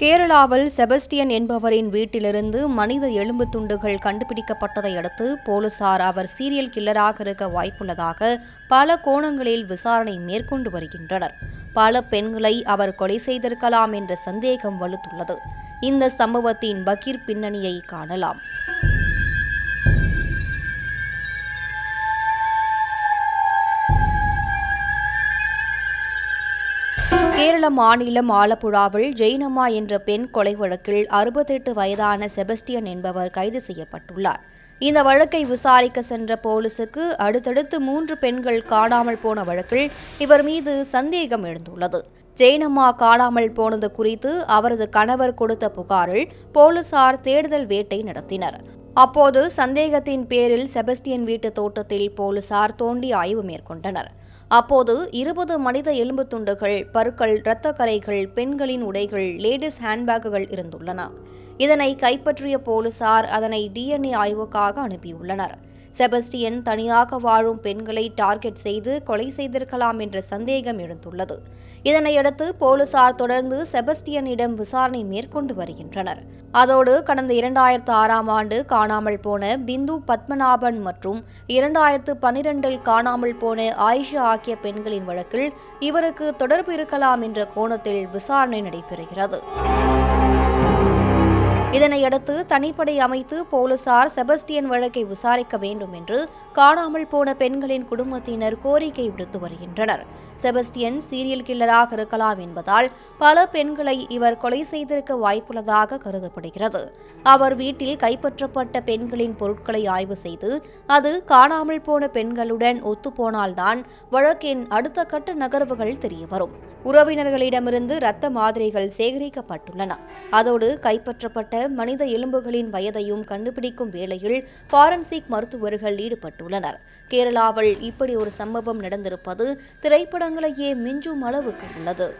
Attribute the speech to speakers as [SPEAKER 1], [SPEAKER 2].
[SPEAKER 1] கேரளாவில் செபஸ்டியன் என்பவரின் வீட்டிலிருந்து மனித எலும்பு துண்டுகள் கண்டுபிடிக்கப்பட்டதை அடுத்து போலீசார் அவர் சீரியல் கில்லராக இருக்க வாய்ப்புள்ளதாக பல கோணங்களில் விசாரணை மேற்கொண்டு வருகின்றனர். பல பெண்களை அவர் கொலை செய்திருக்கலாம் என்ற சந்தேகம் வலுத்துள்ளது. இந்த சம்பவத்தின் பகீர் பின்னணியை காணலாம். கேரள மாநிலம் ஆலப்புழாவில் ஜெயினம்மா என்ற பெண் கொலை வழக்கில் அறுபத்தெட்டு வயதான செபஸ்டியன் என்பவர் கைது செய்யப்பட்டுள்ளார். இந்த வழக்கை விசாரிக்க சென்ற போலீசுக்கு அடுத்தடுத்து மூன்று பெண்கள் காணாமல் போன வழக்கில் இவர் மீது சந்தேகம் எழுந்துள்ளது. ஜெயினம்மா காணாமல் போனது குறித்து அவரது கணவர் கொடுத்த புகாரில் போலீசார் தேடுதல் வேட்டை நடத்தினர். அப்போது சந்தேகத்தின் பேரில் செபஸ்டியன் வீட்டு தோட்டத்தில் போலீசார் தோண்டி ஆய்வு மேற்கொண்டனர். அப்போது இருபது மனித எலும்பு துண்டுகள் பருக்கள் இரத்தக்கரைகள் பெண்களின் உடைகள் லேடிஸ் ஹேண்ட்பேக்குகள் இருந்துள்ளன. இதனை கைப்பற்றிய போலீசார் அதனை டிஎன்ஏ ஆய்வுக்காக அனுப்பியுள்ளனர். செபஸ்டியன் தனியாக வாழும் பெண்களை டார்கெட் செய்து கொலை செய்திருக்கலாம் என்ற சந்தேகம் எழுந்துள்ளது. இதனையடுத்து போலீசார் தொடர்ந்து செபஸ்டியனிடம் விசாரணை மேற்கொண்டு வருகின்றனர். அதோடு கடந்த இரண்டாயிரத்து ஆறாம் ஆண்டு காணாமல் போன பிந்து பத்மநாபன் மற்றும் இரண்டாயிரத்து பனிரெண்டில் காணாமல் போன ஆயிஷா ஆகிய பெண்களின் வழக்கில் இவருக்கு தொடர்பு இருக்கலாம் என்ற கோணத்தில் விசாரணை நடைபெறுகிறது. இதனையடுத்து தனிப்படை அமைத்து போலீசார் செபஸ்டியன் வழக்கை விசாரிக்க வேண்டும் என்று காணாமல் போன பெண்களின் குடும்பத்தினர் கோரிக்கை விடுத்து வருகின்றனர். செபஸ்டியன் சீரியல் கில்லராக இருக்கலாம் என்பதால் பல பெண்களை இவர் கொலை செய்திருக்க வாய்ப்புள்ளதாக கருதப்படுகிறது. அவர் வீட்டில் கைப்பற்றப்பட்ட பெண்களின் பொருட்களை ஆய்வு செய்து அது காணாமல் போன பெண்களுடன் ஒத்துப்போனால்தான் வழக்கின் அடுத்த கட்ட நகர்வுகள் தெரியவரும். உறவினர்களிடமிருந்து இரத்த மாதிரிகள் சேகரிக்கப்பட்டுள்ளன. அதோடு கைப்பற்றப்பட்ட மனித எலும்புகளின் வயதையும் கண்டுபிடிக்கும் வேளையில் ஃபாரன்சிக் மருத்துவர்கள் ஈடுபட்டுள்ளனர். கேரளாவில் இப்படி ஒரு சம்பவம் நடந்திருப்பது திரைப்படங்களையே மிஞ்சும் அளவுக்கு உள்ளது.